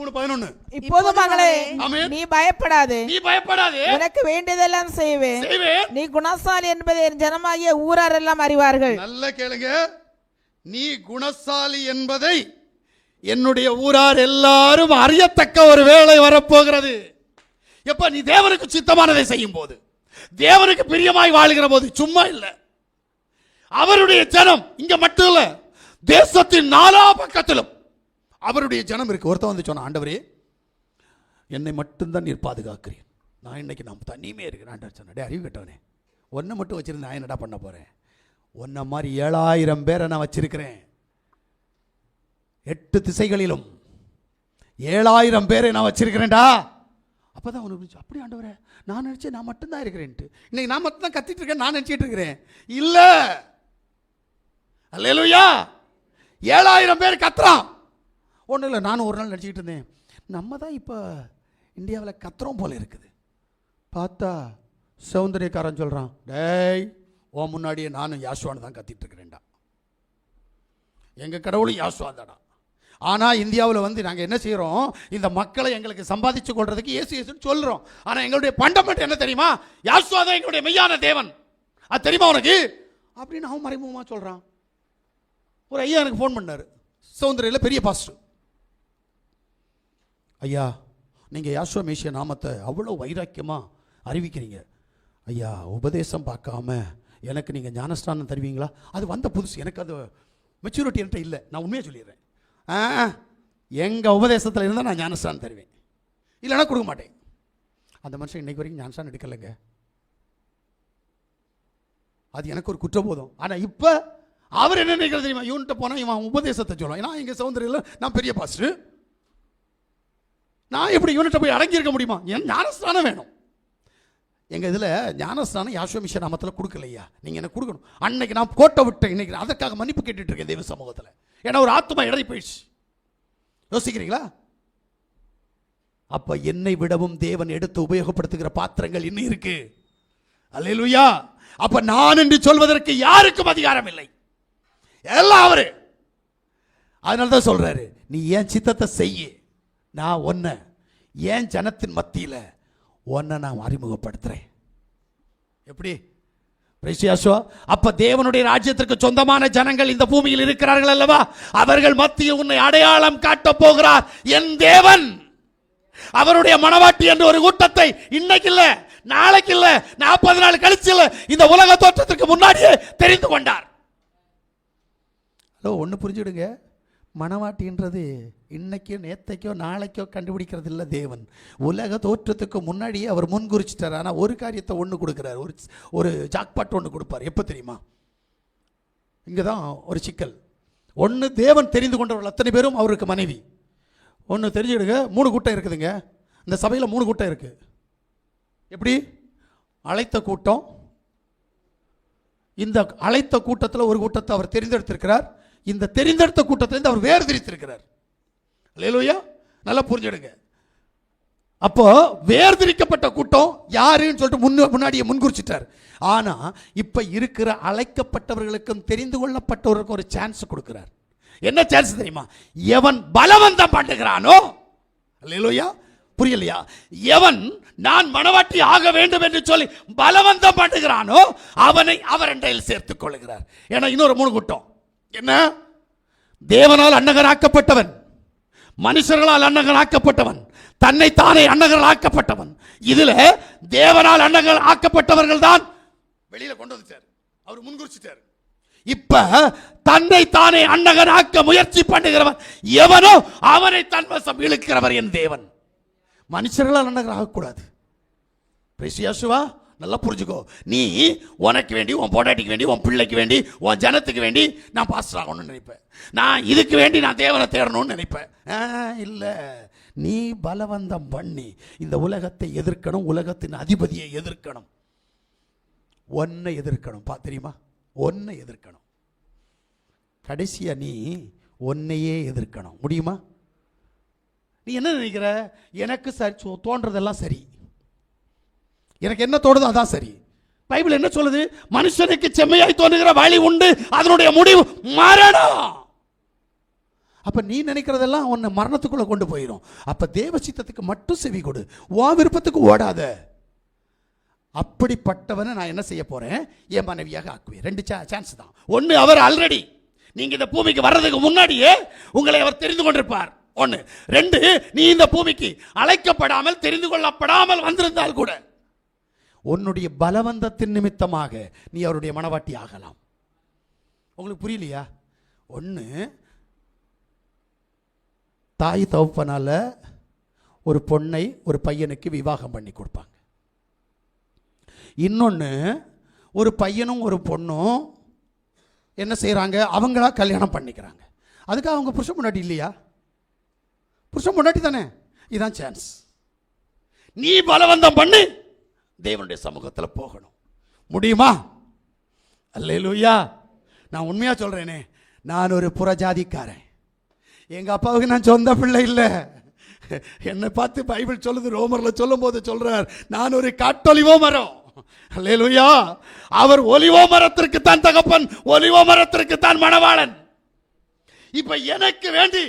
மூணு பதினொன்னு. இப்போது மகளே. நீ பயப்படாதே. நீ பயப்படாதே. உனக்கு வேண்டியதெல்லாம் செய்வேன். நீ குணசாலி என்பதை என் ஜனமாகிய ஊரார் எல்லாம் அறிவார்கள். நல்ல கேளுங்க. நீ குணசாலி என்பதை என்னுடைய ஊரார் எல்லாரும் அறியத்தக்க ஒரு வேளை வரப்போகிறது. எப்ப நீ தேவனுக்கு சித்தமானதை செய்யும் போது தேவனுக்கு பிரியமாய் வாழுகிற போது சும்மா இல்ல. அவருடைய ஜனம் இங்க மட்டும் இல்ல தேசத்தின் நாலா பக்கத்திலும் அவருடைய ஜனம் இருக்குது ஒருத்தன் வந்து சொன்னான் ஆண்டவரே என்னை மட்டும்தான் நீர் பாதுகாக்கிறேன் நான் இன்னைக்கு நான் தனியுமே இருக்கிறேன். ஆண்டவர் சொன்ன அறிவு கட்டவனே ஒன்றை மட்டும் வச்சிருந்து நான் என்னடா பண்ண போகிறேன் ஒன்றை மாதிரி ஏழாயிரம் பேரை நான் வச்சிருக்கிறேன். எட்டு திசைகளிலும் ஏழாயிரம் பேரை நான் வச்சிருக்கிறேன்டா. அப்போ தான் உனக்கு அப்படி ஆண்டவரே நான் நினச்சேன் நான் மட்டும்தான் இருக்கிறேன்ட்டு. இன்னைக்கு நான் மட்டும் தான் கத்திட்டு இருக்கேன் நான் நினச்சிட்டு இருக்கிறேன். இல்லை. அல்லையா ஏழாயிரம் பேர் கத்துறான். ஒன்றும் இல்லை நானும் ஒரு நாள் நினச்சிக்கிட்டு இருந்தேன். நம்ம தான் இப்போ இந்தியாவில் கத்துறோம் போல் இருக்குது. பார்த்தா சௌந்தரியக்காரன் சொல்கிறான் டேய் ஓ முன்னாடியே நானும் யாசுவான்னு தான் கத்திட்டுருக்கிறேன்டா எங்கள் கடவுளும் யாசுவா தாடா ஆனால் இந்தியாவில் வந்து நாங்கள் என்ன செய்கிறோம் இந்த மக்களை எங்களுக்கு சம்பாதிச்சு கொள்றதுக்கு ஏசு ஏசுன்னு சொல்கிறோம் ஆனால் எங்களுடைய பண்டமெண்ட் என்ன தெரியுமா? யாசுவா தான் எங்களுடைய மெய்யான தேவன். அது தெரியுமா உனக்கு? அப்படின்னு அவன் மறைமுகமாக சொல்கிறான் ஒரு ஐயா எனக்கு ஃபோன் பண்ணார். சௌந்தரியில் பெரிய பாஸ்டர் ஐயா நீங்கள் யாசுவ நாமத்தை அவ்வளோ வைராக்கியமாக அறிவிக்கிறீங்க. ஐயா உபதேசம் பார்க்காம எனக்கு நீங்கள் ஞானஸ்தானம் தருவீங்களா? அது வந்த புதுசு. எனக்கு அது மெச்சூரிட்டி என்கிட்ட இல்லை. நான் உண்மையாக சொல்லிடுறேன். ஆ எங்கள் உபதேசத்தில் இருந்தால் நான் ஞானஸ்தானம் தருவேன். இல்லைன்னா கொடுக்க மாட்டேன். அந்த மனுஷன் இன்றைக்கு வரைக்கும் ஞானஸ்தானம் எடுக்கலைங்க. அது எனக்கு ஒரு குற்றபோதம். ஆனால் இப்போ அவர் என்ன நினைக்கிறது தெரியுமா? இவன்கிட்ட போனால் இவன் உபதேசத்தை சொல்லுவான். ஏன்னா எங்கள் சௌந்தரியில் நான் பெரிய பாஸ்டர் நான் எப்படி இவன்கிட்ட போய் அடங்கியிருக்க முடியுமா? என் ஞானஸ்தானம் வேணும். எங்கள் இதில் ஞானஸ்தானம் யாஷோ மிஷன் நாமத்தில் கொடுக்கலையா? நீங்கள் எனக்கு கொடுக்கணும். அன்னைக்கு நான் கோட்டை விட்டேன். இன்னைக்கு நான் அதற்காக மன்னிப்பு கேட்டுட்டு இருக்கேன் தெய்வ சமூகத்தில். ஏன்னா ஒரு ஆத்மா இடறி போயிடுச்சு. யோசிக்கிறீங்களா? அப்போ என்னை விடவும் தேவன் எடுத்து உபயோகப்படுத்துகிற பாத்திரங்கள் இன்னும் இருக்கு. அல்லேலூயா! அப்போ நான் என்று சொல்வதற்கு யாருக்கும் அதிகாரம் இல்லை. எல்லாம் அவரு. அதனால தான் சொல்றாரு நீ ஏன் சித்தத்தை செய்ய? நான் ஒன்றை ஏன் ஜனத்தின் மத்தியில் ஒன்றை நான் அறிமுகப்படுத்துகிறேன் எப்படி? பிரேசியாசோ அப்ப தேவனுடைய ராஜ்யத்திற்கு சொந்தமான ஜனங்கள் இந்த பூமியில் இருக்கிறார்கள் அல்லவா? அவர்கள் மத்தியில் உன்னை அடையாளம் காட்டப் போகிறார் என் தேவன். அவருடைய மனவாட்டி என்ற ஒரு கூட்டத்தை இன்னைக்கு இல்ல நாளைக்கு இல்ல நாற்பது நாள் கழிச்சு இல்ல இந்த உலக தோற்றத்திற்கு முன்னாடியே தெரிந்து கொண்டார். ஹலோ ஒன்று புரிஞ்சுடுங்க. மனவாட்டின்றது இன்னைக்கோ நேத்தைக்கோ நாளைக்கோ கண்டுபிடிக்கிறது இல்லை தேவன். உலக தோற்றத்துக்கு முன்னாடியே அவர் முன்குறிச்சிட்டார். ஆனால் ஒரு காரியத்தை ஒன்று கொடுக்குறார். ஒரு ஒரு ஜாக்பாட் ஒன்று கொடுப்பார். எப்போ தெரியுமா? இங்கே தான் ஒரு சிக்கல். ஒன்று தேவன் தெரிந்து கொண்டவர்கள் அத்தனை பேரும் அவருக்கு மனைவி. ஒன்று தெரிஞ்சுடுங்க மூணு கூட்டம் இருக்குதுங்க. இந்த சபையில் மூணு கூட்டம் இருக்குது எப்படி? அழைத்த கூட்டம். இந்த அழைத்த கூட்டத்தில் ஒரு கூட்டத்தை அவர் தெரிந்தெடுத்திருக்கிறார். இந்த தெரிந்தெடுத்த கூட்டத்திலேருந்து அவர் வேர்திரித்திருக்கிறார். இல்லையா நல்லா புரிஞ்சிடுங்க. அப்போ வேர்திரிக்கப்பட்ட கூட்டம் யாருன்னு சொல்லிட்டு முன் முன்னாடியே முன்குறிச்சிட்டார். ஆனா இப்ப இருக்கிற அழைக்கப்பட்டவர்களுக்கும் தெரிந்து கொள்ளப்பட்டவருக்கும் ஒரு சான்ஸ் கொடுக்கிறார். என்ன சான்ஸ் தெரியுமா? எவன் பலவந்தம் பண்ணுகிறானோ? அல்லேலூயா? புரியலையா? எவன் நான் மனவாட்டி ஆக வேண்டும் என்று சொல்லி பலவந்தம் பண்ணுகிறானோ அவனை அவர் என்றையில் சேர்த்துக் கொள்கிறார். ஏன்னா இன்னொரு மூணு கூட்டம். என்ன? தேவனால் அன்னகராக்கப்பட்டவன். மனுஷர்களால் அன்னகர் ஆக்கப்பட்டவன் தன்னை தானே அன்னகர்கள் ஆக்கப்பட்டவன் இதுல தேவனால் அன்னகர் ஆக்கப்பட்டவர்கள் தான் வெளியில கொண்டு வந்துட்டார். அவர் முன்குறிச்சிட்டார். இப்ப தன்னை தானே அன்னகர் ஆக்க முயற்சி பண்ணுகிறவன் எவனோ அவனை தன் வசம் இழுக்கிறவர் என் தேவன். மனுஷர்களால் அன்னகர் ஆகக்கூடாது பிரசியாசுவா நல்லா புரிஞ்சுக்கோ. நீ உனக்கு வேண்டி உன் பொண்டாட்டிக்கு வேண்டி உன் பிள்ளைக்கு வேண்டி உன் ஜனத்துக்கு வேண்டி நான் பாஸ்டர் ஆகணும்னு நினைப்பேன். நான் இதுக்கு வேண்டி நான் தேவனை தேடணும்னு நினைப்பேன். இல்லை. நீ பலவந்தம் பண்ணி இந்த உலகத்தை எதிர்க்கணும் உலகத்தின் அதிபதியை எதிர்க்கணும். ஒன்னை எதிர்க்கணும். பா தெரியுமா? ஒன்றை எதிர்க்கணும். கடைசியாக நீ ஒன்னையே எதிர்க்கணும். முடியுமா? நீ என்ன நினைக்கிற? எனக்கு சரி தோன்றதெல்லாம் சரி. எனக்கு என்ன தோணுதோ அதான் சரி. பைபிள் என்ன சொல்லுது? மனுஷனுக்கு செம்மையாய் தோன்றுகிற வழி உண்டு. அதனுடைய முடிவு மரணம். அப்ப நீ நினைக்கிறதெல்லாம் உன்னை மரணத்துக்குள்ள கொண்டு போயிடும் அப்ப தேவ சித்தத்துக்கு மட்டும் செவி கொடு. உன் விருப்பத்துக்கு ஓடாத. அப்படிப்பட்டவனை நான் என்ன செய்ய போறேன்? என் மனைவியாக ஆக்குவேன். ரெண்டு சான்ஸ் தான். ஒன்று அவர் ஆல்ரெடி நீங்க இந்த பூமிக்கு வர்றதுக்கு முன்னாடியே உங்களை அவர் தெரிந்து கொண்டிருப்பார். ஒன்று ரெண்டு நீ இந்த பூமிக்கு அழைக்கப்படாமல் தெரிந்து கொள்ளப்படாமல் வந்திருந்தால் கூட உன்னுடைய பலவந்தத்தின் நிமித்தமாக நீ அவருடைய மனவாட்டி ஆகலாம். உங்களுக்கு புரியலையா? ஒன்று தாய் தவப்பனால் ஒரு பொண்ணை ஒரு பையனுக்கு விவாகம் பண்ணி கொடுப்பாங்க. இன்னொன்று ஒரு பையனும் ஒரு பொண்ணும் என்ன செய்கிறாங்க அவங்களா கல்யாணம் பண்ணிக்கிறாங்க. அதுக்கு அவங்க புருஷன் முன்னாடி இல்லையா? புருஷன் முன்னாடி தானே? இதுதான் சான்ஸ் நீ பலவந்தம் பண்ணு. தேவனுடைய சமூகத்தில் போகணும். முடியுமா? அல்லையா நான் உண்மையாக சொல்கிறேனே நான் ஒரு புறஜாதிக்காரன். எங்கள் அப்பாவுக்கு நான் சொந்த பிள்ளை இல்லை. என்னை பார்த்து பைபிள் சொல்லுது ரோமரில் சொல்லும் போது சொல்கிறார் நான் ஒரு காட்டொலிவோ மரம். அல்லையா அவர் ஒலிவோ மரத்திற்கு தான் தகப்பன் ஒலிவோ மரத்திற்கு தான் மணவாளன். இப்போ எனக்கு வேண்டி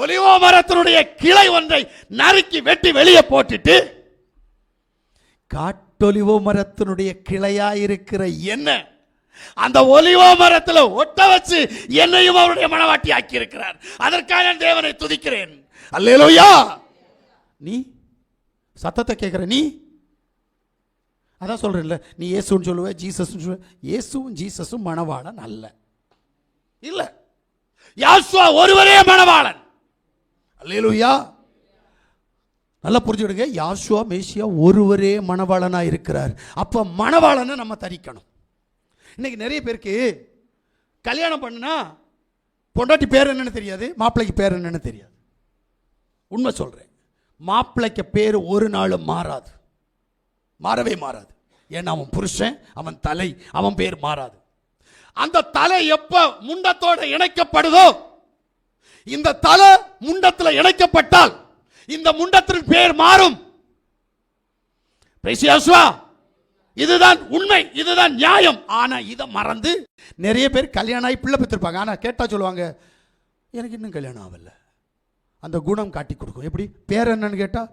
ஒலிவோ மரத்தினுடைய கிளை ஒன்றை நறுக்கி வெட்டி வெளியே போட்டுட்டு காட்டொலிவோ மரத்தினுடைய கிளையாயிருக்கிற என்ன அந்த ஒலிவோ மரத்தில் ஒட்ட வச்சு என்னையும் அவருடைய மனவாட்டி ஆக்கி இருக்கிறார் அதற்காக நான் தேவனை துதிக்கிறேன். அல்லேலோயா! நீ? சத்தத்தை கேட்குற நீ? அதான் சொல்கிறேன்ல நீ இயேசுன்னு சொல்லுவ ஜீசஸ்ன்னு சொல்லுவேன் இயேசுவும் ஜீசஸும் மணவாளன் அல்ல. இல்லை. யாசுவா ஒருவரே மணவாளன். அல்லேலுயா! நல்லா புரிஞ்சுடுங்க யாசுவா மேசியா ஒருவரே மணவாளனாக இருக்கிறார். அப்போ மணவாளனை நம்ம தரிக்கணும். இன்னைக்கு நிறைய பேருக்கு கல்யாணம் பண்ணுனா பொண்டாட்டி பேர் என்னென்னு தெரியாது மாப்பிள்ளைக்கு பேர் என்னென்னு தெரியாது. உண்மை சொல்கிறேன் மாப்பிள்ளைக்கு பேர் ஒரு நாளும் மாறாது. மாறவே மாறாது. ஏன்னா அவன் புருஷன் அவன் தலை அவன் பேர் மாறாது. அந்த தலை எப்போ முண்டத்தோடு இணைக்கப்படுதோ இந்த தலை முண்டத்தில் இணைக்கப்பட்டால் இந்த முண்டத்தின் பேர் மாறும். இதுதான் உண்மை இதுதான் நியாயம். ஆனா இதை மறந்து நிறைய பேர் கல்யாணம் ஆகி பிள்ளை பெற்றிருப்பாங்க. ஆனா கேட்டா சொல்லுவாங்க எனக்கு இன்னும் கல்யாணம் ஆகல. அந்த குணம் காட்டி கொடுக்கும். எப்படி? பேர் என்னன்னு கேட்டா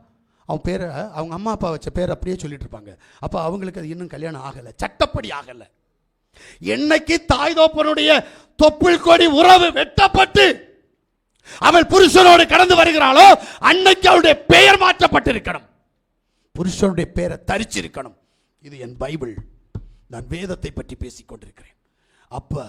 அவன் பேரை அவங்க அம்மா அப்பா வச்ச பேர் அப்படியே சொல்லிட்டு இருப்பாங்க. அப்போ அவங்களுக்கு அது இன்னும் கல்யாணம் ஆகலை. சட்டப்படி ஆகலை. என்னைக்கு தாய் தோப்பனுடைய தொப்புள் கொடி உறவு வெட்டப்பட்டு அவள் புருஷனோடு கடந்து வருகிறாளோ அன்னைக்கு அவளுடைய பெயர் மாற்றப்பட்டிருக்கணும். புருஷனுடைய பெயரை தரிச்சிருக்கணும். இது என் பைபிள். நான் வேதத்தை பற்றி பேசிக் கொண்டிருக்கிறேன். அப்ப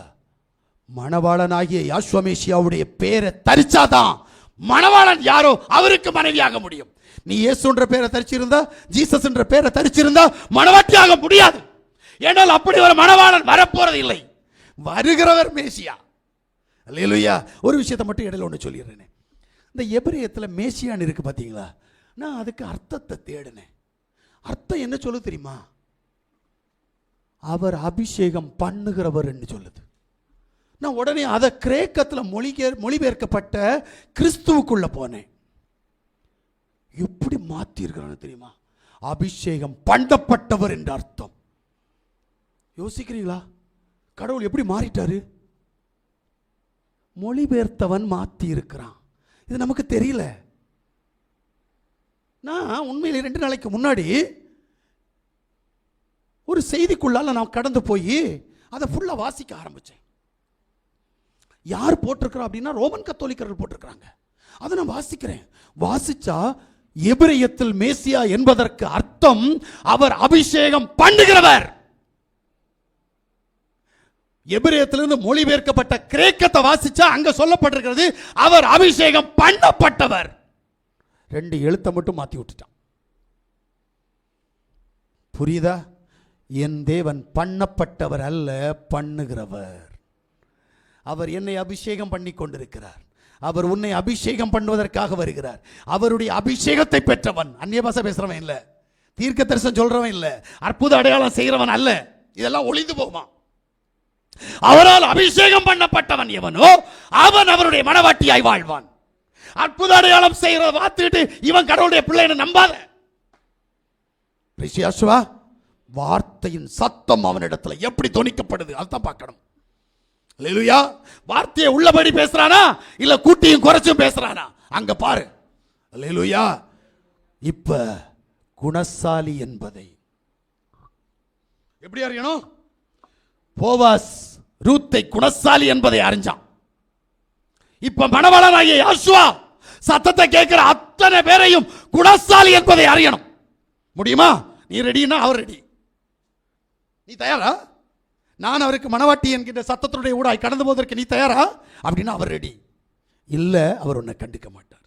மணவாளனாகிய யாஸ்வமேசியாவுடைய பேரை தரிச்சாதான் மணவாளன் யாரோ அவருக்கு மனைவியாக முடியும். நீ இயேசுன்ற பேரை தரிச்சிருந்தா ஜீசஸ் என்ற பேரை தரிச்சிருந்தா மணவாட்டியாக முடியாது. ஏனால் அப்படி ஒரு மணவாளன் வரப்போறது இல்லை வருகிறவர் மேசியா. இல்லையா ஒரு விஷயத்தை மட்டும் இடையில ஒன்று சொல்லிடுறேனே. இந்த எபிரியத்தில் மேசியான் இருக்குது பார்த்தீங்களா நான் அதுக்கு அர்த்தத்தை தேடினேன். அர்த்தம் என்ன சொல்லு தெரியுமா? அவர் அபிஷேகம் பண்ணுகிறவர் என்று சொல்லுது. நான் உடனே அதை கிரேக்கத்தில் மொழிகே மொழிபெயர்க்கப்பட்ட கிறிஸ்துவுக்குள்ளே போனேன். எப்படி மாற்றிருக்கிறான்னு தெரியுமா? அபிஷேகம் பண்ணப்பட்டவர் என்ற அர்த்தம். யோசிக்கிறீங்களா? கடவுள் எப்படி மாறிட்டாரு? மொழிபெயர்த்தவன் மாற்றி இருக்கிறான் இது நமக்கு தெரியல. நான் உண்மையில் ரெண்டு நாளைக்கு முன்னாடி ஒரு செய்திக்குள்ளால நான் கடந்து போய் அதை ஃபுல்லாக வாசிக்க ஆரம்பித்தேன் யார் போட்டிருக்கிறா அப்படின்னா ரோமன் கத்தோலிக்கர்கள் போட்டிருக்கிறாங்க. அதை நான் வாசிக்கிறேன். வாசிச்சா எபிரேயத்தில் மேசியா என்பதற்கு அர்த்தம் அவர் அபிஷேகம் பண்ணுகிறவர். எபிரேயத்திலிருந்து மொழிபெயர்க்கப்பட்ட கிரேக்கத்தை வாசிச்சா அங்க சொல்லப்பட்டிருக்கிறது அவர் அபிஷேகம் பண்ணப்பட்டவர். ரெண்டு எழுத்தை மட்டும் மாத்தி விட்டுட்டான். புரியுதா? என் தேவன் பண்ணப்பட்டவர் அல்ல பண்ணுகிறவர். அவர் என்னை அபிஷேகம் பண்ணி கொண்டிருக்கிறார். அவர் உன்னை அபிஷேகம் பண்ணுவதற்காக வருகிறார். அவருடைய அபிஷேகத்தை பெற்றவன். அந்நிய பாஷை பேசுறவன் இல்லை. தீர்க்க தரிசனம் சொல்றவன் இல்லை. அற்புத அடையாளம் செய்கிறவன் அல்ல. இதெல்லாம் ஒளிந்து போகுமா? அவரால் அபிஷேகம் பண்ணப்பட்டவன் எவனோ அவன் அவருடைய மனவாட்டியாய் வாழ்வான். அற்புத அடையாளம் செய்கிறத பார்த்துட்டு இவன் கடவுளுடைய பிள்ளைன்னு நம்பாத. ரிஷியாசுவா வார்த்தையின் சத்தம் அவனிடத்தில் எப்படி துணிக்கப்படுது அதுதான் பார்க்கணும். இல்லையா வார்த்தையை உள்ளபடி பேசுறானா? இல்ல கூட்டியும் குறைச்சும் பேசுறானா? அங்க பாரு. இல்லையா இப்ப குணசாலி என்பதை. எப்படி அறியணும்? போவாஸ் ரூத்தை குணசாலி என்பதை அறிஞ்சான். இப்ப மணவாளனாகிய யாசுவா சத்தத்தை கேட்கிற அத்தனை பேரையும் குணசாலி என்பதை அறியணும். முடியுமா? நீ ரெடினா அவர் ரெடி. நீ தயாரா? நான் அவருக்கு மணவாட்டி என்கின்ற சத்தத்தினுடைய ஊடாய் கடந்து போவதற்கு நீ தயாரா? அப்படின்னா அவர் ரெடி. இல்லை அவர் உன்னை கண்டுக்க மாட்டார்.